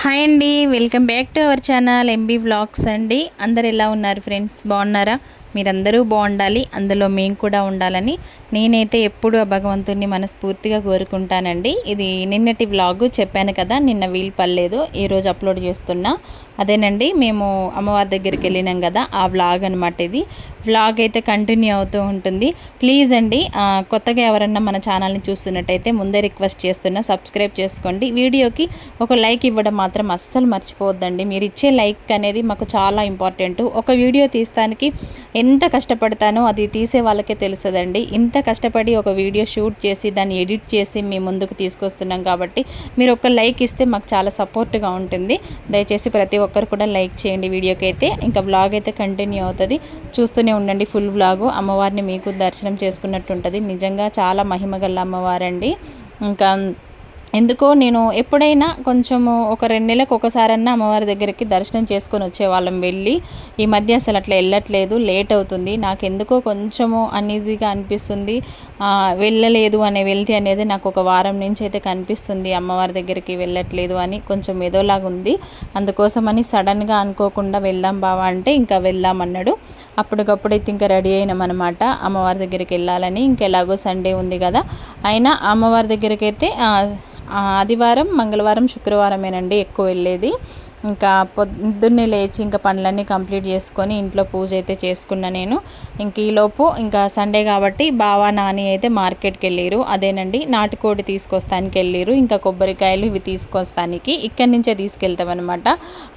Hi అండి welcome back to our channel MB vlogs అండి. అందరు ఎలా ఉన్నారు ఫ్రెండ్స్? బాగున్నారా? మీరందరూ బాగుండాలి అందులో మేము కూడా ఉండాలని నేనైతే ఎప్పుడు ఆ భగవంతుని మనస్ఫూర్తిగా కోరుకుంటానండి. ఇది నిన్నటి వ్లాగు చెప్పాను కదా నిన్న వీలు పర్లేదు ఈరోజు అప్లోడ్ చేస్తున్నా. అదేనండి మేము అమ్మవారి దగ్గరికి వెళ్ళినాం కదా ఆ వ్లాగ్ అనమాట ఇది. వ్లాగ్ అయితే కంటిన్యూ అవుతూ ఉంటుంది. ప్లీజ్ అండి కొత్తగా ఎవరన్నా మన ఛానల్ని చూస్తున్నట్టయితే ముందే రిక్వెస్ట్ చేస్తున్నా సబ్స్క్రైబ్ చేసుకోండి. వీడియోకి ఒక లైక్ ఇవ్వడం మాత్రం అస్సలు మర్చిపోవద్దండి. మీరు ఇచ్చే లైక్ అనేది మాకు చాలా ఇంపార్టెంట్ ఒక వీడియో తీస్తానికి ఎంత కష్టపడతానో అది తీసే వాళ్ళకే తెలుసదండి ఇంత కష్టపడి ఒక వీడియో షూట్ చేసి దాన్ని ఎడిట్ చేసి మీ ముందుకు తీసుకొస్తున్నాం కాబట్టి మీరు ఒక లైక్ ఇస్తే మాకు చాలా సపోర్ట్గా ఉంటుంది. దయచేసి ప్రతి ఒక్కరు కూడా లైక్ చేయండి. వీడియోకి అయితే ఇంకా బ్లాగ్ అయితే కంటిన్యూ అవుతుంది. చూస్తూనే ఉండండి ఫుల్ వ్లాగు అమ్మవారిని మీకు దర్శనం చేసుకున్నట్టు ఉంటుంది నిజంగా చాలా మహిమ గల అమ్మవారండి. ఇంకా ఎందుకో నేను ఎప్పుడైనా కొంచెము ఒక రెండు నెలలకు ఒకసారన్నా అమ్మవారి దగ్గరికి దర్శనం చేసుకొని వచ్చేవాళ్ళం వెళ్ళి. ఈ మధ్య అసలు అట్లా వెళ్ళట్లేదు లేట్ అవుతుంది. నాకు ఎందుకో కొంచెము అన్ఈజీగా అనిపిస్తుంది. వెళ్ళలేదు అనే వెళ్తే అనేది నాకు ఒక వారం నుంచి అయితే కనిపిస్తుంది. అమ్మవారి దగ్గరికి వెళ్ళట్లేదు అని కొంచెం ఏదోలాగా ఉంది అందుకోసమని సడన్గా అనుకోకుండా వెళ్దాం బావా అంటే ఇంకా వెళ్దాం అన్నాడు. అప్పటికప్పుడు అప్పటికప్పుడైతే ఇంకా రెడీ అయినాం అనమాట అమ్మవారి దగ్గరికి వెళ్ళాలని ఇంకెలాగో సండే ఉంది కదా. అయినా అమ్మవారి దగ్గరికి అయితే ఆదివారం మంగళవారం శుక్రవారమేనండి ఎక్కువ వెళ్ళేది. ఇంకా పొద్దున్నే లేచి ఇంకా పనులన్నీ కంప్లీట్ చేసుకొని ఇంట్లో పూజ అయితే చేసుకున్నా నేను. ఇంక ఈలోపు ఇంకా సండే కాబట్టి బావా నాని అయితే మార్కెట్కి వెళ్ళారు. అదేనండి నాటుకోడి తీసుకొస్తానికి వెళ్ళారు. ఇంకా కొబ్బరికాయలు ఇవి తీసుకొస్తానికి ఇక్కడి నుంచే తీసుకెళ్తాం అనమాట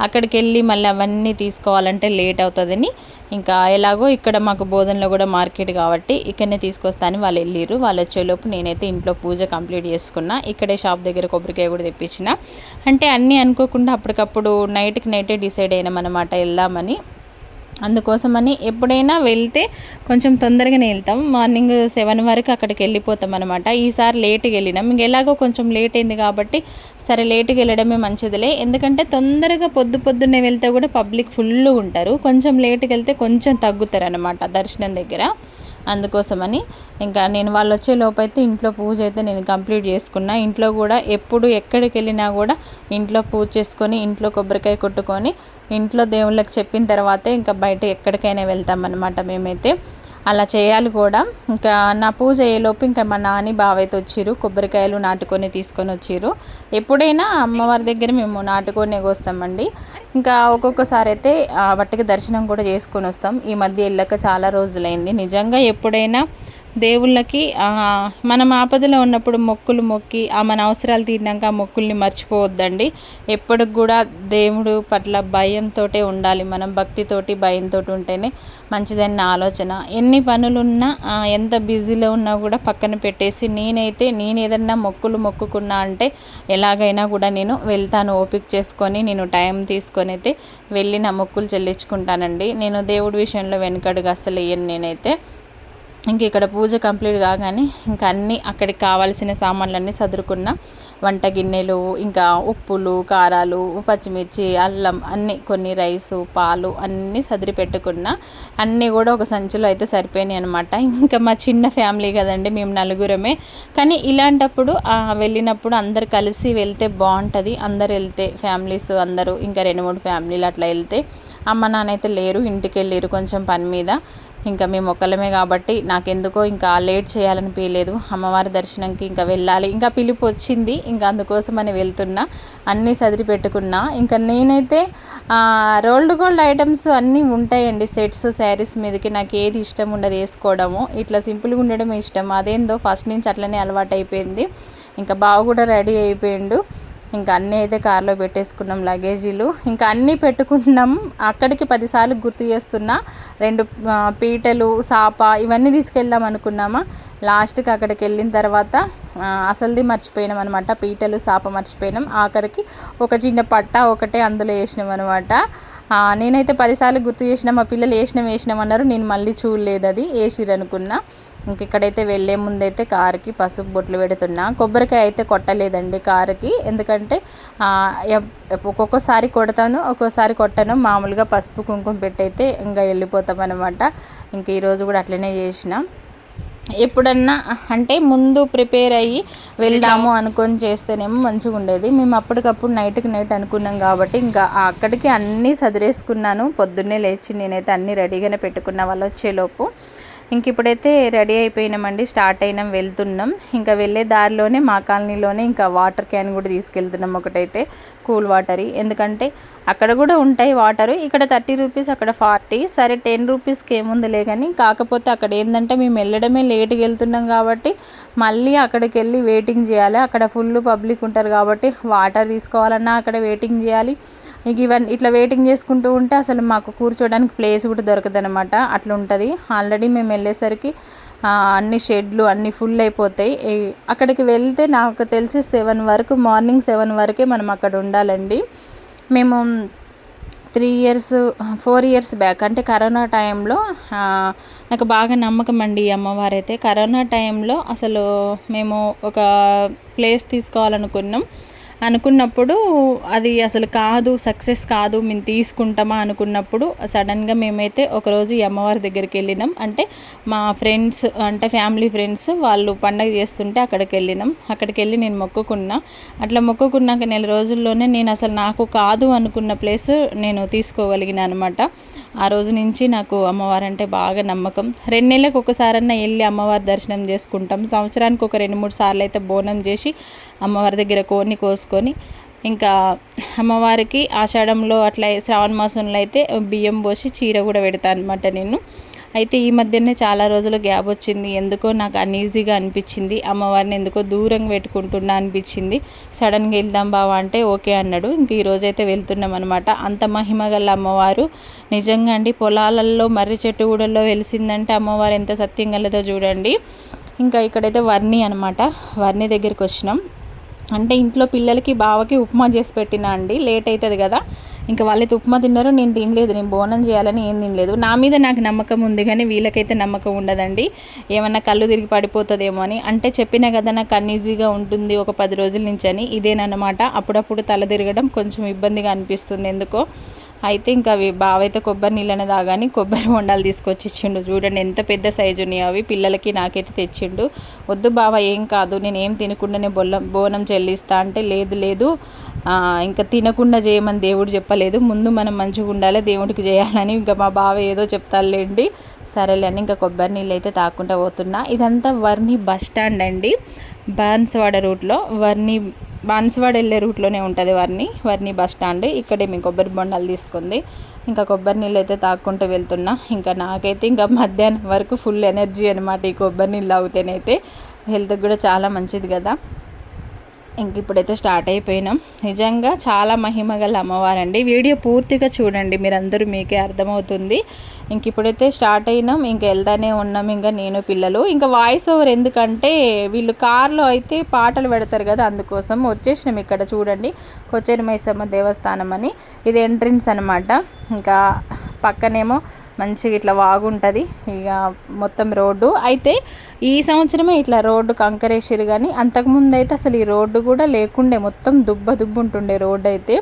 అక్కడికి వెళ్ళి మళ్ళీ అవన్నీ తీసుకోవాలంటే లేట్ అవుతుందని ఇంకా ఎలాగో ఇక్కడ మాకు బోధనలో కూడా మార్కెట్ కాబట్టి ఇక్కడనే తీసుకొస్తాను వాళ్ళు వెళ్ళిర్రు. వాళ్ళు వచ్చేలోపు నేనైతే ఇంట్లో పూజ కంప్లీట్ చేసుకున్నా. ఇక్కడే షాప్ దగ్గర కొబ్బరికాయ కూడా తెప్పించిన. అంటే అన్నీ అనుకోకుండా అప్పటికప్పుడు నైట్కి నైటే డిసైడ్ అయినాం అనమాట వెళ్దామని. అందుకోసమని ఎప్పుడైనా వెళ్తే కొంచెం తొందరగానే వెళ్తాం. మార్నింగ్ సెవెన్ వరకు అక్కడికి వెళ్ళిపోతాం అనమాట ఈసారి లేట్గా వెళ్ళినాం. ఇంక ఎలాగో కొంచెం లేట్ అయింది కాబట్టి సరే లేట్గా వెళ్ళడమే మంచిదిలే. ఎందుకంటే తొందరగా పొద్దు పొద్దున్నే వెళ్తే కూడా పబ్లిక్ ఫుల్ ఉంటారు. కొంచెం లేట్కి వెళ్తే కొంచెం తగ్గుతారు అనమాట దర్శనం దగ్గర. అందుకోసమని ఇంకా నేను వాళ్ళు వచ్చే లోపైతే ఇంట్లో పూజ అయితే నేను కంప్లీట్ చేసుకున్నా. ఇంట్లో కూడా ఎప్పుడు ఎక్కడికి వెళ్ళినా కూడా ఇంట్లో పూజ చేసుకొని ఇంట్లో కొబ్బరికాయ కొట్టుకొని ఇంట్లో దేవుళ్ళకి చెప్పిన తర్వాతే ఇంకా బయట ఎక్కడికైనా వెళ్తామన్నమాట మేమైతే. అలా చేయాలి కూడా. ఇంకా నా పూజ అయ్యేలోపు ఇంకా మా నాని బావైతే వచ్చిర్రు కొబ్బరికాయలు నాటుకొని తీసుకొని వచ్చిర్రు ఎప్పుడైనా అమ్మవారి దగ్గర మేము నాటుకొని కోస్తామండి ఇంకా ఒక్కొక్కసారి అయితే వాటికి దర్శనం కూడా చేసుకొని వస్తాం. ఈ మధ్య వెళ్ళక చాలా రోజులైంది. నిజంగా ఎప్పుడైనా దేవుళ్ళకి మనం ఆపదలో ఉన్నప్పుడు మొక్కులు మొక్కి ఆ మన అవసరాలు తీరినాక ఆ మొక్కుల్ని మర్చిపోవద్దండి. ఎప్పటికి కూడా దేవుడు పట్ల భయంతో ఉండాలి. మనం భక్తితోటి భయంతో ఉంటేనే మంచిదని నా ఆలోచన. ఎన్ని పనులున్నా ఎంత బిజీలో ఉన్నా కూడా పక్కన పెట్టేసి నేనైతే నేను ఏదన్నా మొక్కులు మొక్కుకున్నా అంటే ఎలాగైనా కూడా నేను వెళ్తాను. ఓపిక చేసుకొని నేను టైం తీసుకొని అయితే వెళ్ళి నా మొక్కులు చెల్లించుకుంటానండి. నేను దేవుడి విషయంలో వెనుకడుగు అసలు వేయను నేనైతే. ఇంక ఇక్కడ పూజ కంప్లీట్ కాగానే ఇంకా అన్నీ అక్కడికి కావాల్సిన సామాన్లన్నీ సదురుకున్న. వంట గిన్నెలు ఇంకా ఉప్పులు కారాలు పచ్చిమిర్చి అల్లం అన్నీ కొన్ని రైసు పాలు అన్నీ సదిరి పెట్టుకున్న. అన్నీ కూడా ఒక సంచిలో అయితే సరిపోయినాయి అనమాట ఇంకా మా చిన్న ఫ్యామిలీ కదండి మేము నలుగురమే. కానీ ఇలాంటప్పుడు వెళ్ళినప్పుడు అందరు కలిసి వెళ్తే బాగుంటుంది. అందరు వెళ్తే ఫ్యామిలీస్ అందరూ ఇంకా రెండు మూడు ఫ్యామిలీలు అట్లా వెళ్తే అమ్మ నాన్న అయితే లేరు ఇంటికి వెళ్ళారు కొంచెం పని మీద. ఇంకా మేము ఒక్కలమే కాబట్టి నాకెందుకో ఇంకా లేట్ చేయాలనిపించలేదు. అమ్మవారి దర్శనంకి ఇంకా వెళ్ళాలి. ఇంకా పిలుపు వచ్చింది. ఇంకా అందుకోసమని వెళ్తున్నా. అన్నీ సదిరి పెట్టుకున్నా. ఇంకా నేనైతే రోల్డ్ గోల్డ్ ఐటమ్స్ అన్నీ ఉంటాయండి. సెట్స్ శారీస్ మీదకి నాకు ఏది ఇష్టం ఉండదు వేసుకోవడము. ఇట్లా సింపుల్గా ఉండడం ఇష్టం. అదేందో ఫస్ట్ నుంచి అట్లనే అలవాటు అయిపోయింది ఇంకా బావ కూడా రెడీ అయిపోయిండు. ఇంకా అన్నీ అయితే కార్లో పెట్టేసుకున్నాం లగేజీలు. ఇంకా అన్నీ పెట్టుకుంటున్నాం. అక్కడికి పదిసార్లు గుర్తు చేస్తున్నా. రెండు పీటలు సాప ఇవన్నీ తీసుకెళ్దాం అనుకున్నామా. లాస్ట్కి అక్కడికి వెళ్ళిన తర్వాత అసలుది మర్చిపోయినాం అనమాట పీటలు సాప మర్చిపోయినాం. ఆఖరికి ఒక చిన్న పట్ట ఒకటే అందులో వేసినాం అనమాట నేనైతే పదిసార్లు గుర్తు చేసినా మా పిల్లలు వేసినాం వేసినాం అన్నారు. నేను మళ్ళీ చూడలేదు అది. వేసిరనుకున్నా ఇక్కడైతే వెళ్ళే ముందైతే కారుకి పసుపు బొట్లు పెడుతున్నా. కొబ్బరికాయ అయితే కొట్టలేదండి కారుకి. ఎందుకంటే ఒక్కొక్కసారి కొడతాను ఒక్కోసారి కొట్టను. మామూలుగా పసుపు కుంకుమ పెట్టయితే ఇంకా వెళ్ళిపోతాం అనమాట ఇంక ఈరోజు కూడా అట్లనే చేసిన. ఎప్పుడన్నా అంటే ముందు ప్రిపేర్ అయ్యి వెళ్దాము అనుకొని చేస్తేనేమో మంచిగా ఉండేది. మేము అప్పటికప్పుడు నైట్కి నైట్ అనుకున్నాం కాబట్టి ఇంకా అక్కడికి అన్నీ సదిరేసుకున్నాను. పొద్దున్నే లేచి నేనైతే అన్నీ రెడీగానే పెట్టుకున్న వాళ్ళు వచ్చేలోపు. ఇంక ఇప్పుడైతే రెడీ అయిపోయినామండి స్టార్ట్ అయినాం వెళ్తున్నాం. ఇంకా వెళ్ళే దారిలోనే మా కాలనీలోనే ఇంకా వాటర్ క్యాన్ కూడా తీసుకెళ్తున్నాం ఒకటైతే కూల్ వాటర్. ఎందుకంటే అక్కడ కూడా ఉంటాయి వాటర్. ఇక్కడ థర్టీ రూపీస్ అక్కడ ఫార్టీ. సరే టెన్ రూపీస్కి ఏముందిలే కానీ కాకపోతే అక్కడ ఏంటంటే మేము వెళ్ళడమే లేట్గా వెళ్తున్నాం కాబట్టి మళ్ళీ అక్కడికి వెళ్ళి వెయిటింగ్ చేయాలి. అక్కడ ఫుల్ పబ్లిక్ ఉంటారు కాబట్టి వాటర్ తీసుకోవాలన్నా అక్కడ వెయిటింగ్ చేయాలి. ఇక ఇవన్నీ ఇట్లా వెయిటింగ్ చేసుకుంటూ ఉంటే అసలు మాకు కూర్చోడానికి ప్లేస్ కూడా దొరకదు అనమాట అట్లా ఉంటుంది. ఆల్రెడీ మేము వెళ్ళేసరికి అన్ని షెడ్లు అన్నీ ఫుల్ అయిపోతాయి. అక్కడికి వెళ్తే నాకు తెలిసి సెవెన్ వరకు మార్నింగ్ సెవెన్ వరకే మనం అక్కడ ఉండాలండి. మేము three years four years back అంటే కరోనా టైంలో నాకు బాగా నమ్మకం అండి ఈ అమ్మవారైతే. కరోనా టైంలో అసలు మేము ఒక ప్లేస్ తీసుకోవాలనుకున్నాం. అనుకున్నప్పుడు అది అసలు కాదు సక్సెస్ కాదు మేము తీసుకుంటామా అనుకున్నప్పుడు సడన్గా మేమైతే ఒకరోజు ఈ అమ్మవారి దగ్గరికి వెళ్ళినాం. అంటే మా ఫ్రెండ్స్ అంటే ఫ్యామిలీ ఫ్రెండ్స్ వాళ్ళు పండగ చేస్తుంటే అక్కడికి వెళ్ళినాం. అక్కడికి వెళ్ళి నేను మొక్కుకున్నా. అట్లా మొక్కుకున్నాక నెల రోజుల్లోనే నేను అసలు నాకు కాదు అనుకున్న ప్లేస్ నేను తీసుకోగలిగిన అనమాట ఆ రోజు నుంచి నాకు అమ్మవారు అంటే బాగా నమ్మకం. రెండు నెలలకు ఒకసారన్నా వెళ్ళి అమ్మవారి దర్శనం చేసుకుంటాం. సంవత్సరానికి ఒక రెండు మూడు సార్లు అయితే బోనం చేసి అమ్మవారి దగ్గర కోని చేసుకొని ఇంకా అమ్మవారికి ఆషాఢంలో అట్లా శ్రావణ మాసంలో అయితే బియ్యం పోసి చీర కూడా పెడతాను అనమాట నేను. అయితే ఈ మధ్యనే చాలా రోజులు గ్యాప్ వచ్చింది. ఎందుకో నాకు అన్ఈజీగా అనిపించింది. అమ్మవారిని ఎందుకో దూరంగా పెట్టుకుంటున్నా అనిపించింది. సడన్గా వెళ్దాం బావా అంటే ఓకే అన్నాడు. ఇంక ఈరోజు అయితే వెళ్తున్నాం అనమాట అంత మహిమ గల అమ్మవారు. నిజంగా అండి పొలాలలో మర్రి చెట్టు ఊడల్లో వెలిసిందంటే అమ్మవారు ఎంత సత్యం గలదో చూడండి. ఇంకా ఇక్కడైతే వర్ణి అనమాట వర్ణి దగ్గరికి వచ్చినాం. అంటే ఇంట్లో పిల్లలకి బావకి ఉప్మా చేసి పెట్టినా అండి. లేట్ అవుతుంది కదా. ఇంకా వాళ్ళైతే ఉప్మా తిన్నారు నేను తినలేదు. నేను బోనం చేయాలని ఏం తినలేదు. నా మీద నాకు నమ్మకం ఉంది కానీ వీళ్ళకైతే నమ్మకం ఉండదండి. ఏమన్నా కళ్ళు తిరిగి పడిపోతుందేమో అని. అంటే చెప్పినా కదా నాకు అన్ఈజీగా ఉంటుంది ఒక పది రోజుల నుంచి అని. ఇదేనమాట అప్పుడప్పుడు తల తిరగడం కొంచెం ఇబ్బందిగా అనిపిస్తుంది. ఎందుకో అయితే ఇంకా అవి బావైతే కొబ్బరి నీళ్ళనే తాగాని కొబ్బరి బొండాలు తీసుకొచ్చి ఇచ్చిండు. చూడండి ఎంత పెద్ద సైజు ఉన్నాయి అవి. పిల్లలకి నాకైతే తెచ్చిండు. వద్దు బావ ఏం కాదు. నేను ఏం తినకుండానే బొల్లం బోనం చెల్లిస్తా అంటే లేదు లేదు. ఇంకా తినకుండా చేయమని దేవుడు చెప్పలేదు. ముందు మనం మంచిగా ఉండాలి దేవుడికి చేయాలని. ఇంకా మా బావ ఏదో చెప్తాలేండి సరేలే అని ఇంకా కొబ్బరి నీళ్ళు అయితే తాకుండా పోతున్నా. ఇదంతా వర్ణి బస్ స్టాండ్ అండి. బాన్స్వాడ రూట్లో వర్ణి బాన్స్వాడ వెళ్ళే రూట్లోనే ఉంటుంది వర్ణి వర్ణి బస్ స్టాండ్. ఇక్కడే మీ కొబ్బరి బొండాలు తీసుకుంది. ఇంకా కొబ్బరి నీళ్ళు అయితే తాక్కుంటూ వెళ్తున్నా. ఇంకా నాకైతే ఇంకా మధ్యాహ్నం వరకు ఫుల్ ఎనర్జీ అనమాట ఈ కొబ్బరి నీళ్ళు తాగితేనైతే. హెల్త్కి కూడా చాలా మంచిది కదా. ఇంక ఇప్పుడైతే స్టార్ట్ అయిపోయినాం. నిజంగా చాలా మహిమ గల అమ్మవారండి. వీడియో పూర్తిగా చూడండి మీరందరూ మీకే అర్థమవుతుంది. ఇంక ఇప్పుడైతే స్టార్ట్ అయినాం. ఇంక వెళ్తానే ఉన్నాం. ఇంకా నేను పిల్లలు. ఇంకా వాయిస్ ఓవర్ ఎందుకంటే వీళ్ళు కార్లో అయితే పాటలు పెడతారు కదా అందుకోసం వచ్చేసినాం ఇక్కడ చూడండి. కొచ్చేరి మైసమ్మ దేవస్థానం అని. ఇది ఎంట్రన్స్ అనమాట ఇంకా పక్కనేమో మంచిగా ఇట్లా వాగుంటుంది. ఇక మొత్తం రోడ్డు. అయితే ఈ సంవత్సరమే ఇట్లా రోడ్డు కంకరేసారు కానీ అంతకుముందు అయితే అసలు ఈ రోడ్డు కూడా లేకుండే మొత్తం దుబ్బ దుబ్బు ఉంటుండే రోడ్డు అయితే.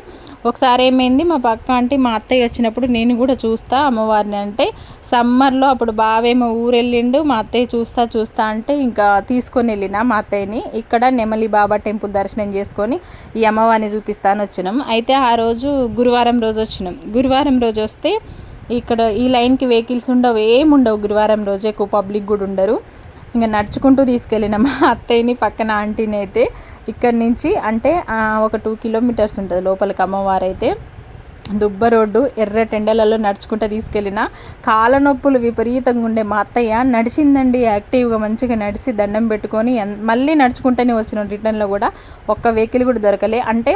ఒకసారి ఏమైంది మా పక్క అంటే మా అత్తయ్య వచ్చినప్పుడు నేను కూడా చూస్తా అమ్మవారిని అంటే సమ్మర్లో అప్పుడు బావేమో ఊరెళ్ళిండు మా అత్తయ్య చూస్తా చూస్తా అంటే ఇంకా తీసుకొని వెళ్ళిన మా అత్తయ్యని. ఇక్కడ నెమలి బాబా టెంపుల్ దర్శనం చేసుకొని ఈ అమ్మవారిని చూపిస్తాను వచ్చినాం. అయితే ఆ రోజు గురువారం రోజు వచ్చినాం. గురువారం రోజు వస్తే ఇక్కడ ఈ లైన్కి వెహికల్స్ ఉండవు ఏముండవు గురువారం రోజు ఎక్కువ పబ్లిక్ కూడా ఉండరు. ఇంకా నడుచుకుంటూ తీసుకెళ్ళిన మా అత్తయ్యని పక్కన ఆంటీని అయితే ఇక్కడి నుంచి అంటే ఒక టూ కిలోమీటర్స్ ఉంటుంది లోపలికి అమ్మవారు అయితే. దుబ్బ రోడ్డు ఎర్ర టెండలలో నడుచుకుంటూ తీసుకెళ్ళిన కాళ్ళ నొప్పులు విపరీతంగా ఉండే మా అత్తయ్య నడిచిందండి యాక్టివ్గా మంచిగా నడిచి దండం పెట్టుకొని మళ్ళీ నడుచుకుంటూనే వచ్చినాం రిటర్న్లో కూడా ఒక్క వెహికల్ కూడా దొరకలే. అంటే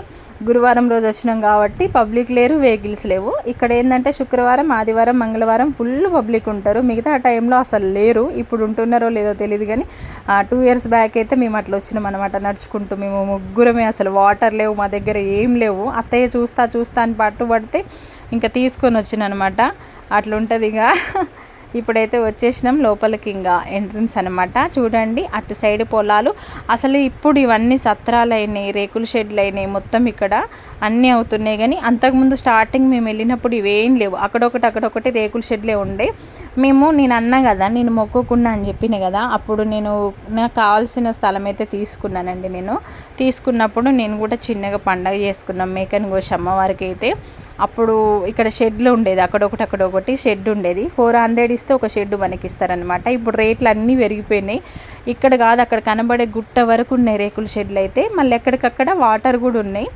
గురువారం రోజు వచ్చినాం కాబట్టి పబ్లిక్ లేరు వెహికల్స్ లేవు. ఇక్కడ ఏంటంటే శుక్రవారం ఆదివారం మంగళవారం ఫుల్ పబ్లిక్ ఉంటారు. మిగతా టైంలో అసలు లేరు. ఇప్పుడు ఉంటున్నారో లేదో తెలియదు కానీ టూ ఇయర్స్ బ్యాక్ అయితే మేము అట్లా వచ్చినాం అనమాట నడుచుకుంటూ. మేము ముగ్గురమే అసలు వాటర్ లేవు మా దగ్గర ఏం లేవు. అత్తయ్య చూస్తా చూస్తా అని పట్టుబడితే ఇంకా తీసుకొని వచ్చిన అనమాట అట్లుంటుంది ఇక ఇప్పుడైతే వచ్చేసినాం లోపలికి ఇంకా ఎంట్రన్స్ అనమాట చూడండి అటు సైడ్ పొలాలు. అసలు ఇప్పుడు ఇవన్నీ సత్రాలు అయినాయి రేకుల షెడ్లు అయినాయి మొత్తం ఇక్కడ అన్నీ అవుతున్నాయి కానీ అంతకుముందు స్టార్టింగ్ మేము వెళ్ళినప్పుడు ఇవేం లేవు. అక్కడొకటి అక్కడొకటి రేకుల షెడ్లే ఉండే. మేము నేను అన్నా కదా నేను మొక్కుకున్నా అని చెప్పిన కదా అప్పుడు నేను నాకు కావాల్సిన స్థలం అయితే తీసుకున్నానండి నేను. తీసుకున్నప్పుడు నేను కూడా చిన్నగా పండగ చేసుకున్నాం మేకని కోసి అమ్మవారికి అయితే అప్పుడు ఇక్కడ షెడ్లు ఉండేది అక్కడొకటి అక్కడొకటి షెడ్ ఉండేది. ఫోర్ హండ్రెడ్ ఇస్తే ఒక షెడ్ మనకి ఇస్తారనమాట ఇప్పుడు రేట్లు అన్నీ పెరిగిపోయినాయి. ఇక్కడ కాదు అక్కడ కనబడే గుట్ట వరకు ఉన్నాయి రేకుల షెడ్లు అయితే. మళ్ళీ ఎక్కడికక్కడ వాటర్ కూడా ఉన్నాయి.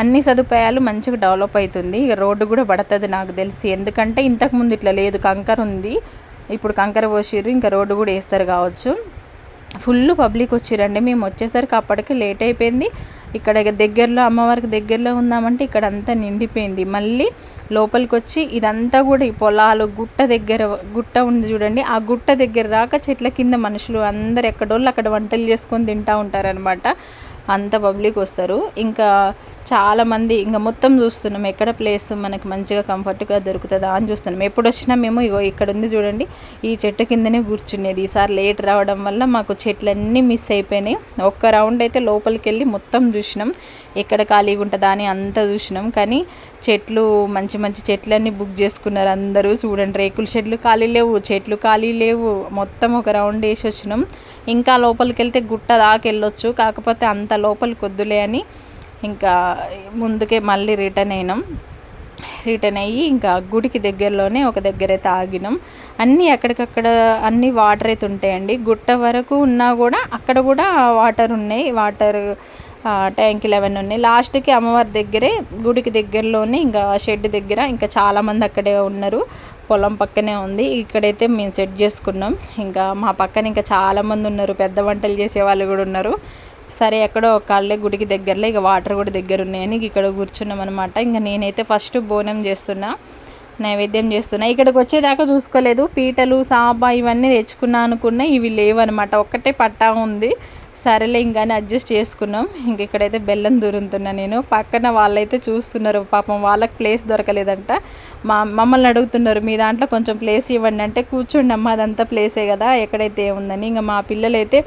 అన్ని సదుపాయాలు మంచిగా డెవలప్ అవుతుంది ఇక రోడ్డు కూడా పడుతుంది నాకు తెలిసి. ఎందుకంటే ఇంతకుముందు ఇట్లా లేదు. కంకర ఉంది. ఇప్పుడు కంకర పోసిర్రు. ఇంకా రోడ్డు కూడా వేస్తారు కావచ్చు. ఫుల్ పబ్లిక్ వచ్చిరండి మేము వచ్చేసరికి అప్పటికి లేట్ అయిపోయింది. ఇక్కడ దగ్గరలో అమ్మవారికి దగ్గరలో ఉందామంటే ఇక్కడ అంతా నిండిపోయింది. మళ్ళీ లోపలికి వచ్చి ఇదంతా కూడా ఈ పొలాలు గుట్ట దగ్గర గుట్ట ఉంది చూడండి. ఆ గుట్ట దగ్గర రాక చెట్ల కింద మనుషులు అందరు ఎక్కడోళ్ళు అక్కడ వంటలు చేసుకొని తింటూ ఉంటారనమాట అంత పబ్లిక్ వస్తారు. ఇంకా చాలామంది ఇంకా మొత్తం చూస్తున్నాం ఎక్కడ ప్లేస్ మనకి మంచిగా కంఫర్ట్గా దొరుకుతుందా అని చూస్తున్నాం. ఎప్పుడు వచ్చినా మేము ఇగో ఇక్కడ ఉంది చూడండి ఈ చెట్టు కిందనే కూర్చునేది. ఈసారి లేట్ రావడం వల్ల మాకు చెట్లన్నీ మిస్ అయిపోయినాయి. ఒక్క రౌండ్ అయితే లోపలికి వెళ్ళి మొత్తం చూసినాం. ఎక్కడ ఖాళీగా ఉంటుందా అని అంతా చూసినాం. కానీ చెట్లు మంచి మంచి చెట్లన్నీ బుక్ చేసుకున్నారు అందరూ. చూడండి రేకుల షెడ్లు ఖాళీ లేవు చెట్లు ఖాళీ లేవు. మొత్తం ఒక రౌండ్ వేసి వచ్చినాం. ఇంకా లోపలికి వెళ్తే గుట్ట దాకా వెళ్ళొచ్చు. కాకపోతే అంత లోపలికి వద్దులే అని ఇంకా ముందుకే మళ్ళీ రిటర్న్ అయినాం. రిటర్న్ అయ్యి ఇంకా గుడికి దగ్గరలోనే ఒక దగ్గర అయితే ఆగినాం అన్నీ ఎక్కడికక్కడ అన్నీ వాటర్ అయితే ఉంటాయండి. గుట్ట వరకు ఉన్నా కూడా అక్కడ కూడా వాటర్ ఉన్నాయి. వాటర్ ట్యాంకులు అవన్నీ ఉన్నాయి. లాస్ట్కి అమ్మవారి దగ్గరే గుడికి దగ్గరలోనే ఇంకా షెడ్ దగ్గర ఇంకా చాలామంది అక్కడే ఉన్నారు. పొలం పక్కనే ఉంది. ఇక్కడైతే మేము సెట్ చేసుకున్నాం. ఇంకా మా పక్కన ఇంకా చాలామంది ఉన్నారు. పెద్ద వంటలు చేసే వాళ్ళు కూడా ఉన్నారు. సరే ఎక్కడో ఒకళ్ళే గుడికి దగ్గరలో ఇక వాటర్ కూడా దగ్గర ఉన్నాయని ఇక్కడ కూర్చున్నాం అనమాట ఇంకా నేనైతే ఫస్ట్ బోనం చేస్తున్నా నైవేద్యం చేస్తున్నా. ఇక్కడికి వచ్చేదాకా చూసుకోలేదు. పీటలు సాబా ఇవన్నీ తెచ్చుకున్నా అనుకున్నా ఇవి లేవనమాట ఒక్కటే పట్టా ఉంది. సరేలే ఇంకానే అడ్జస్ట్ చేసుకున్నాం. ఇంక ఇక్కడైతే బెల్లం దూరుతున్నా నేను. పక్కన వాళ్ళైతే చూస్తున్నారు. పాపం వాళ్ళకి ప్లేస్ దొరకలేదంట. మా మమ్మల్ని అడుగుతున్నారు మీ దాంట్లో కొంచెం ప్లేస్ ఇవ్వండి. అంటే కూర్చోండి అమ్మ అదంతా ప్లేసే కదా ఎక్కడైతే ఉందని ఇంకా మా పిల్లలైతే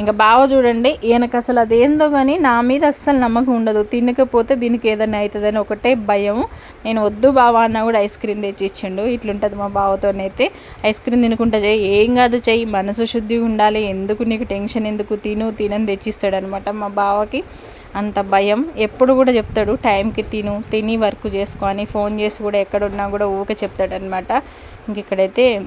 ఇంకా బావ చూడండి ఈయనకు అసలు అదేందో కానీ నా మీద అస్సలు నమ్మకం ఉండదు. తినకపోతే దీనికి ఏదైనా అవుతుందని ఒకటే భయం. నేను వద్దు బావ అన్న కూడా ఐస్ క్రీమ్ తెచ్చి ఇచ్చిండు ఇట్లుంటుంది మా బావతోనైతే. ఐస్ క్రీమ్ తినుకుంటా చెయ్యి ఏం కాదు చెయ్యి మనసు శుద్ధిగా ఉండాలి. ఎందుకు నీకు టెన్షన్ ఎందుకు? తిను తినని తెచ్చిస్తాడనమాట మా బావకి. అంత భయం. ఎప్పుడు కూడా చెప్తాడు టైంకి తిను తిని వర్క్ చేసుకొని ఫోన్ చేసి కూడా ఎక్కడున్నా కూడా ఊకే చెప్తాడనమాట ఇంక ఇక్కడైతే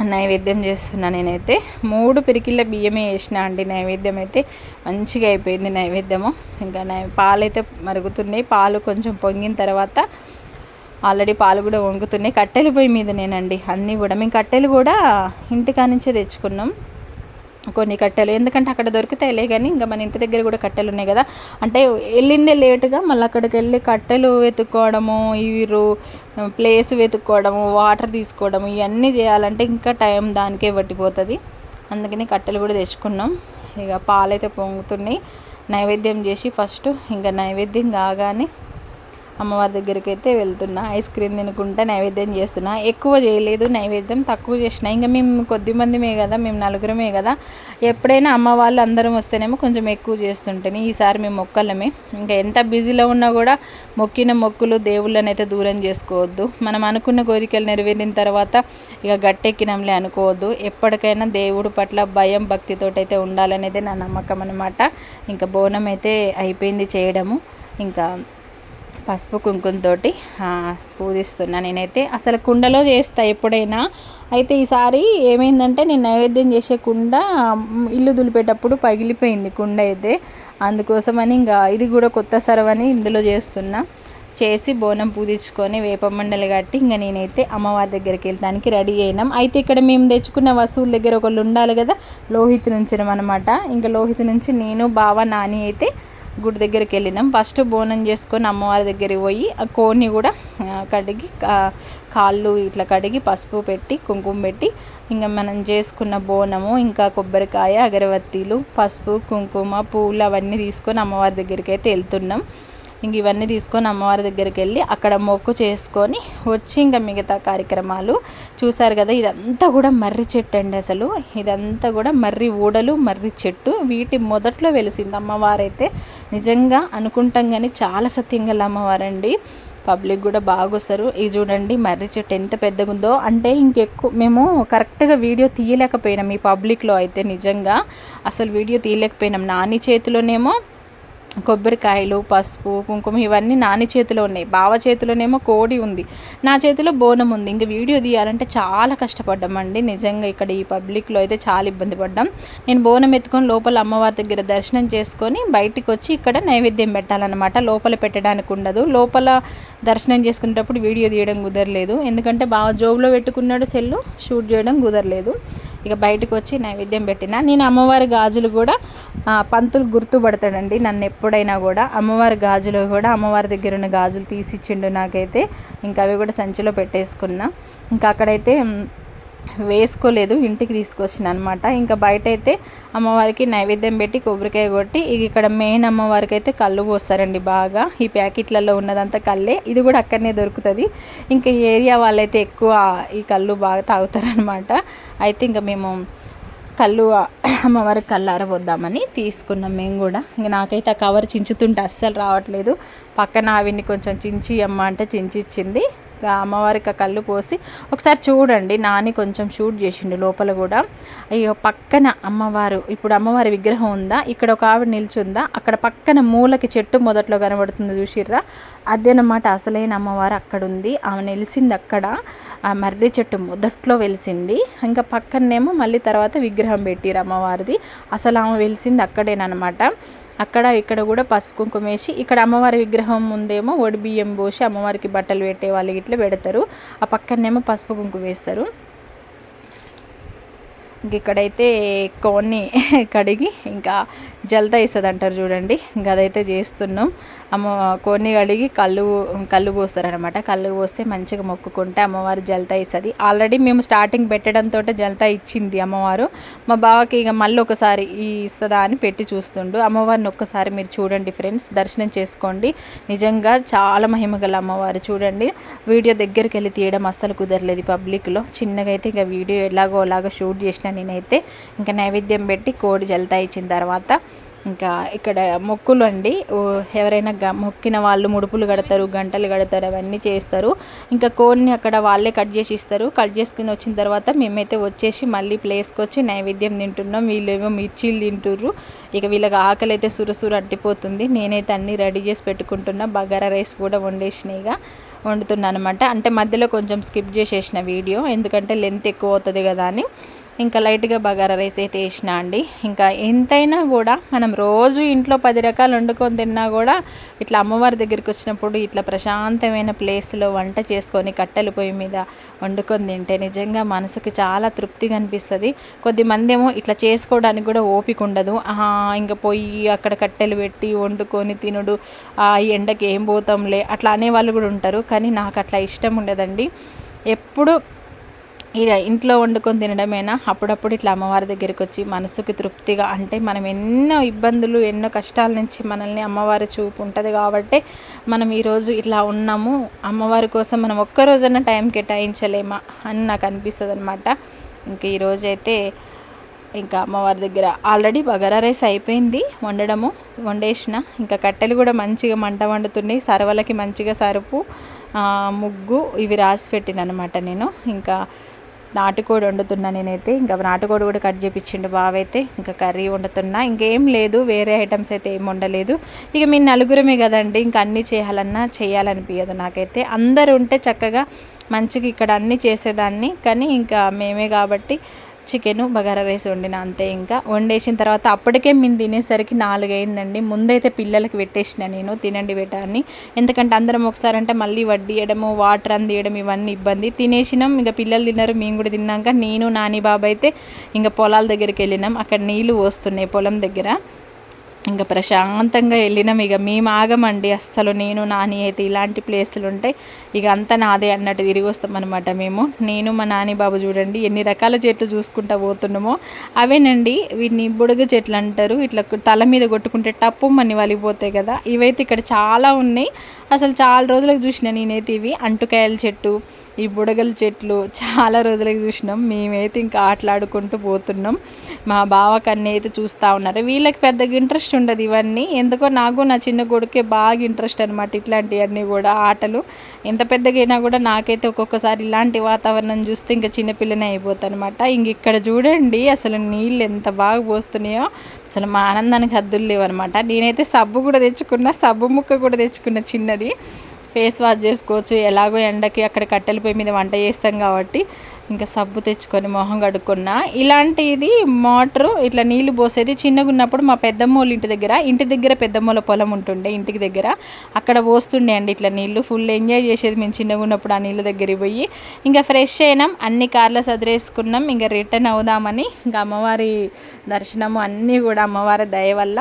నైవేద్యం చేస్తున్నా నేనైతే. మూడు పిరికిళ్ళ బియ్యమే వేసిన అండి. నైవేద్యం అయితే మంచిగా అయిపోయింది నైవేద్యము. ఇంకా నై పాలైతే మరుగుతున్నాయి. పాలు కొంచెం పొంగిన తర్వాత ఆల్రెడీ పాలు కూడా వంగుతున్నాయి. కట్టెలు పొయ్యి మీదనేనండి అన్నీ కూడా. మేము కట్టెలు కూడా ఇంటికా నుంచే తెచ్చుకున్నాం. కొన్ని కట్టెలు. ఎందుకంటే అక్కడ దొరుకుతాయిలే కానీ ఇంకా మన ఇంటి దగ్గర కూడా కట్టెలు ఉన్నాయి కదా. అంటే వెళ్ళిందే లేటుగా మళ్ళీ అక్కడికి వెళ్ళి కట్టెలు వెతుక్కోవడము వీరు ప్లేస్ వెతుక్కోవడము వాటర్ తీసుకోవడము ఇవన్నీ చేయాలంటే ఇంకా టైం దానికే పట్టిపోతుంది. అందుకని కట్టెలు కూడా తెచ్చుకున్నాం. ఇక పాలైతే పొంగుతున్నాయి. నైవేద్యం చేసి ఫస్ట్ ఇంకా నైవేద్యం కాగానే అమ్మవారి దగ్గరికి అయితే వెళ్తున్నా. ఐస్ క్రీమ్ తినుకుంటా నైవేద్యం చేస్తున్నా. ఎక్కువ చేయలేదు నైవేద్యం తక్కువ చేసిన. ఇంకా మేము కొద్ది మందిమే కదా మేము నలుగురమే కదా. ఎప్పుడైనా అమ్మ వాళ్ళు అందరం వస్తేనేమో కొంచెం ఎక్కువ చేస్తుంటేనే ఈసారి మేము మొక్కలమే. ఇంకా ఎంత బిజీలో ఉన్నా కూడా మొక్కిన మొక్కులు దేవుళ్ళని అయితే దూరం చేసుకోవద్దు. మనం అనుకున్న కోరికలు నెరవేరిన తర్వాత ఇక గట్టెక్కినంలే అనుకోవద్దు. ఎప్పటికైనా దేవుడు పట్ల భయం భక్తితోటైతే ఉండాలనేదే నా నమ్మకం అనమాట ఇంకా బోనం అయితే అయిపోయింది చేయడము. ఇంకా పసుపు కుంకుమతో పూజిస్తున్నా నేనైతే. అసలు కుండలో చేస్తా ఎప్పుడైనా. అయితే ఈసారి ఏమైందంటే నేను నైవేద్యం చేసే కుండ ఇల్లు దులిపేటప్పుడు పగిలిపోయింది కుండ అయితే. అందుకోసమని ఇంకా ఇది కూడా కొత్త సరవని ఇందులో చేస్తున్నా. చేసి బోనం పూజించుకొని వేపమండలు కట్టి ఇంకా నేనైతే అమ్మవారి దగ్గరికి వెళ్తానికి రెడీ అయినాం. అయితే ఇక్కడ మేము తెచ్చుకున్న వస్తువుల దగ్గర ఒకళ్ళు ఉండాలి కదా లోహిత్ నుంచి అనమాట ఇంకా లోహిత్ నుంచి నేను బావ నాని అయితే గుడి దగ్గరికి వెళ్ళినాం. ఫస్ట్ బోనం చేసుకొని అమ్మవారి దగ్గరికి పోయి ఆ కోడిని కూడా కడిగి కాళ్ళు ఇట్లా కడిగి పసుపు పెట్టి కుంకుమ పెట్టి ఇంకా మనం చేసుకున్న బోనము ఇంకా కొబ్బరికాయ అగరబత్తీలు పసుపు కుంకుమ పూలు అవన్నీ తీసుకొని అమ్మవారి దగ్గరికి అయితే వెళ్తున్నాం. ఇంక ఇవన్నీ తీసుకొని అమ్మవారి దగ్గరికి వెళ్ళి అక్కడ మొక్కు చేసుకొని వచ్చి ఇంకా మిగతా కార్యక్రమాలు. చూసారు కదా ఇదంతా కూడా మర్రి చెట్టు అండి అసలు. ఇదంతా కూడా మర్రి ఊడలు మర్రి చెట్టు. వీటి మొదట్లో వెలిసింది అమ్మవారైతే. నిజంగా అనుకుంటాం కానీ చాలా సత్యం గల అమ్మవారండి. పబ్లిక్ కూడా బాగా వస్తారు ఇది చూడండి మర్రి చెట్టు ఎంత పెద్దగా ఉందో అంటే ఇంకెక్కువ మేము కరెక్ట్గా వీడియో తీయలేకపోయినాం ఈ పబ్లిక్లో అయితే నిజంగా. అసలు వీడియో తీయలేకపోయినాం. నాని చేతిలోనేమో కొబ్బరికాయలు పసుపు కుంకుమ ఇవన్నీ నాని చేతిలో ఉన్నాయి. బావ చేతిలోనేమో కోడి ఉంది. నా చేతిలో బోనం ఉంది. ఇంక వీడియో తీయాలంటే చాలా కష్టపడ్డామండి. నిజంగా ఇక్కడ ఈ పబ్లిక్లో అయితే చాలా ఇబ్బంది పడ్డాం. నేను బోనం ఎత్తుకొని లోపల అమ్మవారి దగ్గర దర్శనం చేసుకొని బయటికి వచ్చి ఇక్కడ నైవేద్యం పెట్టాలన్నమాట. లోపల పెట్టడానికి ఉండదు. లోపల దర్శనం చేసుకునేటప్పుడు వీడియో తీయడం కుదరలేదు. ఎందుకంటే బాగా జోబులో పెట్టుకున్నాడు సెల్లు షూట్ చేయడం కుదరలేదు. ఇక బయటకు వచ్చి నైవేద్యం పెట్టిన. నేను అమ్మవారి గాజులు కూడా పంతులు గుర్తుపడతాడండి. నన్ను ఎప్పుడైనా కూడా అమ్మవారి గాజులు కూడా అమ్మవారి దగ్గర ఉన్న గాజులు తీసిచ్చిండు నాకైతే. ఇంకా అవి కూడా సంచిలో పెట్టేసుకున్నా. ఇంకా అక్కడైతే వేసుకోలేదు ఇంటికి తీసుకొచ్చిన అనమాట ఇంకా బయట అయితే అమ్మవారికి నైవేద్యం పెట్టి కొబ్బరికాయ కొట్టి ఇక ఇక్కడ మెయిన్ అమ్మవారికి అయితే కళ్ళు పోస్తారండి బాగా. ఈ ప్యాకెట్లలో ఉన్నదంతా కళ్ళే. ఇది కూడా అక్కడనే దొరుకుతుంది. ఇంకా ఏరియా వాళ్ళైతే ఎక్కువ ఈ కళ్ళు బాగా తాగుతారనమాట అయితే ఇంకా మేము కళ్ళు అమ్మవారికి కళ్ళు అరవద్దామని తీసుకున్నాం మేము కూడా. ఇంకా నాకైతే ఆ కవర్ చించుతుంటే అస్సలు రావట్లేదు. పక్కన ఆవిని కొంచెం చించి అమ్మ అంటే చించిచ్చింది. అమ్మవారికి కళ్ళు పోసి ఒకసారి చూడండి. నాని కొంచెం షూట్ చేసిండు లోపల కూడా. అయ్యో పక్కన అమ్మవారు ఇప్పుడు అమ్మవారి విగ్రహం ఉందా? ఇక్కడ ఒక ఆవిడ నిల్చుందా? అక్కడ పక్కన మూలకి చెట్టు మొదట్లో కనబడుతుంది చూసిర్రా? అదేనమాట అసలైన అమ్మవారు అక్కడ ఉంది ఆమె నిలిచింది అక్కడ. ఆ మర్రి చెట్టు మొదట్లో వెలిసింది. ఇంకా పక్కనేమో మళ్ళీ తర్వాత విగ్రహం పెట్టిరు అమ్మవారిది. అసలు ఆమె వెలిసింది అక్కడేనమాట అక్కడ ఇక్కడ కూడా పసుపు కుంకుమ వేసి ఇక్కడ అమ్మవారి విగ్రహం ముందేమో ఒడి బియ్యం పోసి అమ్మవారికి బట్టలు పెట్టే వాళ్ళు ఇట్లా పెడతారు. ఆ పక్కనేమో పసుపు కుంకుమ వేస్తారు. ఇంక ఇక్కడైతే కొన్ని కడిగి ఇంకా జలత వేస్తుంది అంటారు చూడండి. ఇంకా అదైతే చేస్తున్నాం. అమ్మ కొన్ని కడిగి కళ్ళు కళ్ళు పోస్తారనమాట కళ్ళు పోస్తే మంచిగా మొక్కుకుంటే అమ్మవారు జలత ఇస్తుంది ఆల్రెడీ మేము స్టార్టింగ్ పెట్టడంతో జలత ఇచ్చింది అమ్మవారు. మా బావకి ఇక మళ్ళీ ఒకసారి ఇస్తుందా అని పెట్టి చూస్తుండు. అమ్మవారిని ఒక్కసారి మీరు చూడండి ఫ్రెండ్స్ దర్శనం చేసుకోండి. నిజంగా చాలా మహిమ గల అమ్మవారు చూడండి. వీడియో దగ్గరికి వెళ్ళి తీయడం అస్సలు కుదరలేదు పబ్లిక్లో చిన్నగా అయితే ఇంకా వీడియో ఎలాగో అలాగో షూట్ చేసిన నేనైతే ఇంకా నైవేద్యం పెట్టి కోడి జలత ఇచ్చిన తర్వాత ఇంకా ఇక్కడ మొక్కులు అండి. ఎవరైనా గ మొక్కిన వాళ్ళు ముడుపులు కడతారు గంటలు కడతారు అవన్నీ చేస్తారు. ఇంకా కోడిని అక్కడ వాళ్ళే కట్ చేసి ఇస్తారు. కట్ చేసుకుని వచ్చిన తర్వాత మేమైతే వచ్చేసి మళ్ళీ ప్లేస్కి వచ్చి నైవేద్యం తింటున్నాం. వీళ్ళేమో మిర్చీలు తింటుర్రు. ఇక వీళ్ళకి ఆకలి అయితే సురసురు అట్టిపోతుంది. నేనైతే అన్నీ రెడీ చేసి పెట్టుకుంటున్నా. బగారా రైస్ కూడా వండేసినాయిగా వండుతున్నాను అనమాట అంటే మధ్యలో కొంచెం స్కిప్ చేసేసిన వీడియో. ఎందుకంటే లెంత్ ఎక్కువ అవుతుంది కదా అని. ఇంకా లైట్గా బగారా రైస్ అయితే వేసిన అండి. ఇంకా ఎంతైనా కూడా మనం రోజు ఇంట్లో పది రకాలు వండుకొని తిన్నా కూడా ఇట్లా అమ్మవారి దగ్గరికి వచ్చినప్పుడు ఇట్లా ప్రశాంతమైన ప్లేస్లో వంట చేసుకొని కట్టెల పొయ్యి మీద వండుకొని తింటే నిజంగా మనసుకి చాలా తృప్తిగా అనిపిస్తుంది. కొద్దిమంది ఏమో ఇట్లా చేసుకోవడానికి కూడా ఓపిక ఉండదు. ఇంకా పొయ్యి అక్కడ కట్టెలు పెట్టి వండుకొని తినుడు ఈ ఎండకి ఏం పోతాంలే అట్లా అనేవాళ్ళు కూడా ఉంటారు. కానీ నాకు అట్లా ఇష్టం ఉండదండి. ఎప్పుడు ఇలా ఇంట్లో వండుకొని తినడమేనా? అప్పుడప్పుడు ఇట్లా అమ్మవారి దగ్గరికి వచ్చి మనసుకి తృప్తిగా అంటే మనం ఎన్నో ఇబ్బందులు ఎన్నో కష్టాల నుంచి మనల్ని అమ్మవారి చూపు ఉంటుంది కాబట్టి మనం ఈరోజు ఇట్లా ఉన్నాము. అమ్మవారి కోసం మనం ఒక్కరోజైనా టైం కేటాయించలేమా అని నాకు అనిపిస్తుంది అనమాట ఇంక ఈరోజు అయితే ఇంకా అమ్మవారి దగ్గర ఆల్రెడీ బగారా రైస్ అయిపోయింది వండడము వండేసిన. ఇంకా కట్టెలు కూడా మంచిగా మంట వండుతున్నాయి సరవలకి మంచిగా సరుపు ముగ్గు ఇవి రాసి పెట్టిన అనమాట నేను. ఇంకా నాటుకోడి వండుతున్నా నేనైతే. ఇంకా నాటుకోడి కూడా కట్ చేపించిండు బావైతే. ఇంకా కర్రీ వండుతున్నా. ఇంకేం లేదు వేరే ఐటమ్స్ అయితే ఏం వండలేదు. ఇక మీ నలుగురమే కదండి ఇంకా అన్నీ చేయాలన్నా చేయాలనిపించదు నాకైతే. అందరు ఉంటే చక్కగా మంచిగా ఇక్కడ అన్నీ చేసేదాన్ని. కానీ ఇంకా మేమే కాబట్టి చికెను బగారా రైస్ వండిన అంతే ఇంకా. వండేసిన తర్వాత అప్పటికే మేము తినేసరికి నాలుగు అయిందండి ముందైతే పిల్లలకి పెట్టేసిన నేను తినండి పెట్టాన్ని ఎందుకంటే అందరం ఒకసారి అంటే మళ్ళీ వడ్డీయడము వాటర్ అందియడం ఇవన్నీ ఇబ్బంది. తినేసినాం ఇంకా పిల్లలు తిన్నారు మేము కూడా తిన్నాక నేను నాని బాబు అయితే ఇంకా పొలాల దగ్గరికి వెళ్ళినాం. అక్కడ నీళ్ళు పోస్తున్నాయి పొలం దగ్గర. ఇంకా ప్రశాంతంగా వెళ్ళినాం. ఇక మేము ఆగమండి. అస్సలు నేను నాని అయితే ఇలాంటి ప్లేసులు ఉంటాయి ఇక అంతా నాదే అన్నట్టు తిరిగి వస్తాం అనమాట మేము. నేను మా నాని బాబు చూడండి ఎన్ని రకాల చెట్లు చూసుకుంటా పోతున్నామో. అవేనండి వీటిని బుడగ చెట్లు అంటారు. ఇట్లా తల మీద కొట్టుకుంటే టప్పు మని వలిపోతాయి కదా. ఇవైతే ఇక్కడ చాలా ఉన్నాయి. అసలు చాలా రోజులకు చూసిన నేనైతే ఇవి. అంటుకాయల చెట్టు ఈ బుడగల చెట్లు చాలా రోజులకి చూసినాం. మేమైతే ఇంకా ఆటలాడుకుంటూ పోతున్నాం. మా బావ కన్నీ అయితే చూస్తూ ఉన్నారు. వీళ్ళకి పెద్దగా ఇంట్రెస్ట్ ఉండదు ఇవన్నీ. ఎందుకో నాకు నా చిన్న కొడుకే బాగా ఇంట్రెస్ట్ అనమాట ఇట్లాంటివన్నీ కూడా ఆటలు. ఎంత పెద్దగా అయినా కూడా నాకైతే ఒక్కొక్కసారి ఇలాంటి వాతావరణం చూస్తే ఇంకా చిన్నపిల్లనే అయిపోతాను అనమాట ఇంక ఇక్కడ చూడండి అసలు నీళ్ళు ఎంత బాగా పోస్తున్నాయో. అసలు మా ఆనందానికి హద్దులు లేవన్నమాట. నేనైతే సబ్బు కూడా తెచ్చుకున్నా సబ్బు ముక్క కూడా తెచ్చుకున్న చిన్నది. ఫేస్ వాష్ చేసుకోవచ్చు ఎలాగో ఎండకి అక్కడ కట్టెల పొయ్యి మీద వంట చేస్తాం కాబట్టి ఇంకా సబ్బు తెచ్చుకొని మొహం కడుక్కున్నా. ఇలాంటిది మోటరు ఇట్లా నీళ్ళు పోసేది చిన్నగా ఉన్నప్పుడు మా పెద్దమ్మ ఇంటి దగ్గర ఇంటి దగ్గర పెద్దమ్మోళ్ళ పొలం ఉంటుండే ఇంటికి దగ్గర. అక్కడ పోస్తుండే అండి ఇట్లా నీళ్ళు ఫుల్ ఎంజాయ్ చేసేది మేము చిన్నగా ఉన్నప్పుడు ఆ నీళ్ళ దగ్గరికి పోయి. ఇంకా ఫ్రెష్ అయినాం అన్ని కార్లో సదిరేసుకున్నాం ఇంకా రిటర్న్ అవుదామని ఇంకా అమ్మవారి దర్శనము అన్నీ కూడా అమ్మవారి దయ వల్ల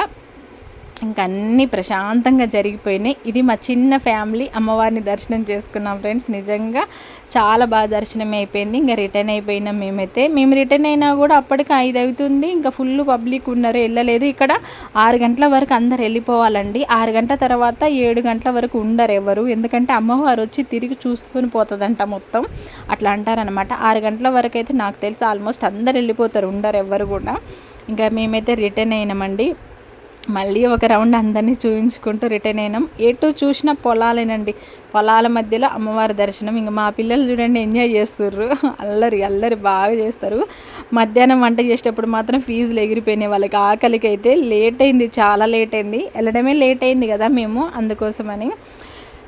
ఇంకా అన్నీ ప్రశాంతంగా జరిగిపోయినాయి. ఇది మా చిన్న ఫ్యామిలీ. అమ్మవారిని దర్శనం చేసుకున్నాం ఫ్రెండ్స్. నిజంగా చాలా బాగా దర్శనం అయిపోయింది. ఇంకా రిటర్న్ అయిపోయినాం మేమైతే. మేము రిటర్న్ అయినా కూడా అప్పటికి ఐదు అవుతుంది. ఇంకా ఫుల్ పబ్లిక్ ఉన్నారు. వెళ్ళలేదు. ఇక్కడ ఆరు గంటల వరకు అందరు వెళ్ళిపోవాలండి. ఆరు గంటల తర్వాత ఏడు గంటల వరకు ఉండరు ఎవరు. ఎందుకంటే అమ్మవారు వచ్చి తిరిగి చూసుకొని పోతుందంట మొత్తం. అట్లా అంటారనమాట ఆరు గంటల వరకు అయితే నాకు తెలిసి ఆల్మోస్ట్ అందరు వెళ్ళిపోతారు. ఉండరు ఎవరు కూడా. ఇంకా మేమైతే రిటర్న్ అయినామండి. మళ్ళీ ఒక రౌండ్ అందరినీ చూపించుకుంటూ రిటర్న్ అయినాం. ఎటు చూసిన పొలాలేనండి. పొలాల మధ్యలో అమ్మవారి దర్శనం. ఇంకా మా పిల్లలు చూడండి ఎంజాయ్ చేస్తుర్రు. అల్లరి అల్లరి బాగా చేస్తారు. మధ్యాహ్నం వంట చేసేటప్పుడు మాత్రం ఫీజులు ఎగిరిపోయినాయి వాళ్ళకి. ఆకలికి అయితే లేట్ అయింది చాలా లేట్ అయింది. వెళ్ళడమే లేట్ అయింది కదా మేము అందుకోసమని.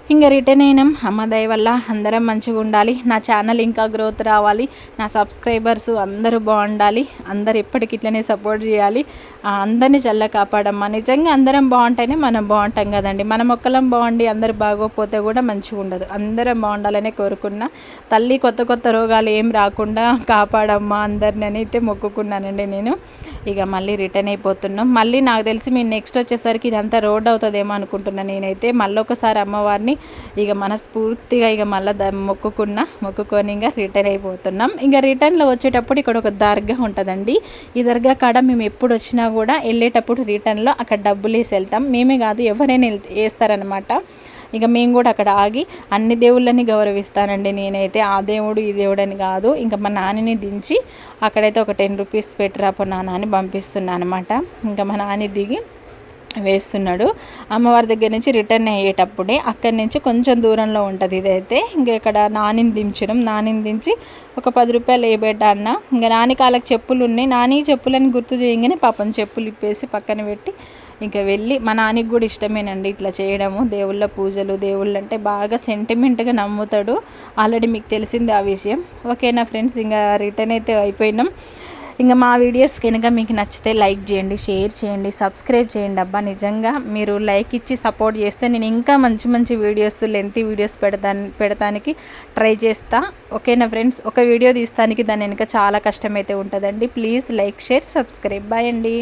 ఇంకా రిటర్న్ అయినాం. అమ్మ దయ వల్ల అందరం మంచిగా ఉండాలి. నా ఛానల్ ఇంకా గ్రోత్ రావాలి. నా సబ్స్క్రైబర్స్ అందరూ బాగుండాలి. అందరు ఎప్పటికి ఇట్లనే సపోర్ట్ చేయాలి. అందరినీ చల్ల కాపాడమ్మా. నిజంగా అందరం బాగుంటేనే మనం బాగుంటాం కదండి. మనం ఒక్కలం బాగుండి అందరు బాగోకపోతే కూడా మంచిగా ఉండదు. అందరం బాగుండాలనే కోరుకున్నా. తల్లి కొత్త కొత్త రోగాలు ఏం రాకుండా కాపాడమ్మా అందరిని అయితే మొక్కుకున్నానండి నేను. ఇక మళ్ళీ రిటర్న్ అయిపోతున్నాం. మళ్ళీ నాకు తెలిసి మీరు నెక్స్ట్ వచ్చేసరికి ఇదంతా రోడ్ అవుతుందేమో అనుకుంటున్నాను నేనైతే. మళ్ళీ ఒకసారి అమ్మవారిని ఇక మనస్ఫూర్తిగా ఇక మళ్ళీ మొక్కుకున్న మొక్కుకొని ఇంకా రిటర్న్ అయిపోతున్నాం. ఇంకా రిటర్న్లో వచ్చేటప్పుడు ఇక్కడ ఒక దర్గా ఉంటుందండి. ఈ దర్గా కాడ మేము ఎప్పుడు వచ్చినా కూడా వెళ్ళేటప్పుడు రిటర్న్లో అక్కడ డబ్బులు వేసి వెళ్తాం. మేమే కాదు ఎవరైనా వేస్తారనమాట ఇక మేము కూడా అక్కడ ఆగి అన్ని దేవుళ్ళని గౌరవిస్తానండి నేనైతే. ఆ దేవుడు ఈ దేవుడు అని కాదు. ఇంకా మా నాన్నని దించి అక్కడైతే ఒక టెన్ రూపీస్ పెట్టిరాపో నాన్న అని పంపిస్తున్నాను అనమాట ఇంకా మా నాన్న దిగి వేస్తున్నాడు. అమ్మవారి దగ్గర నుంచి రిటర్న్ అయ్యేటప్పుడే అక్కడి నుంచి కొంచెం దూరంలో ఉంటుంది ఇదైతే. ఇంకా ఇక్కడ నానిని దించడం. నానిని దించి ఒక పది రూపాయలు వేయబెట్ట అన్న. ఇంకా నాని కాళ్ళకి చెప్పులు ఉన్నాయి. నాని చెప్పులని గుర్తు చేయగానే పాపం చెప్పులు ఇప్పేసి పక్కన పెట్టి ఇంకా వెళ్ళి మా నానికి కూడా ఇష్టమేనండి ఇట్లా చేయడము. దేవుళ్ళ పూజలు దేవుళ్ళు అంటే బాగా సెంటిమెంట్గా నమ్ముతాడు. ఆల్రెడీ మీకు తెలిసింది ఆ విషయం. ఓకేనా ఫ్రెండ్స్? ఇంకా రిటర్న్ అయితే అయిపోయినాం. ఇంకా మా వీడియోస్ కనుక మీకు నచ్చితే లైక్ చేయండి షేర్ చేయండి సబ్స్క్రైబ్ చేయండి. అబ్బా నిజంగా మీరు లైక్ ఇచ్చి సపోర్ట్ చేస్తే నేను ఇంకా మంచి మంచి వీడియోస్ లెంత్ వీడియోస్ పెడతాను పెడతానికి ట్రై చేస్తా. ఓకేనా ఫ్రెండ్స్ ఒక వీడియో తీస్తానికి దాని వెనుక చాలా కష్టమైతే ఉంటుందండి. Please like share subscribe bye అండి.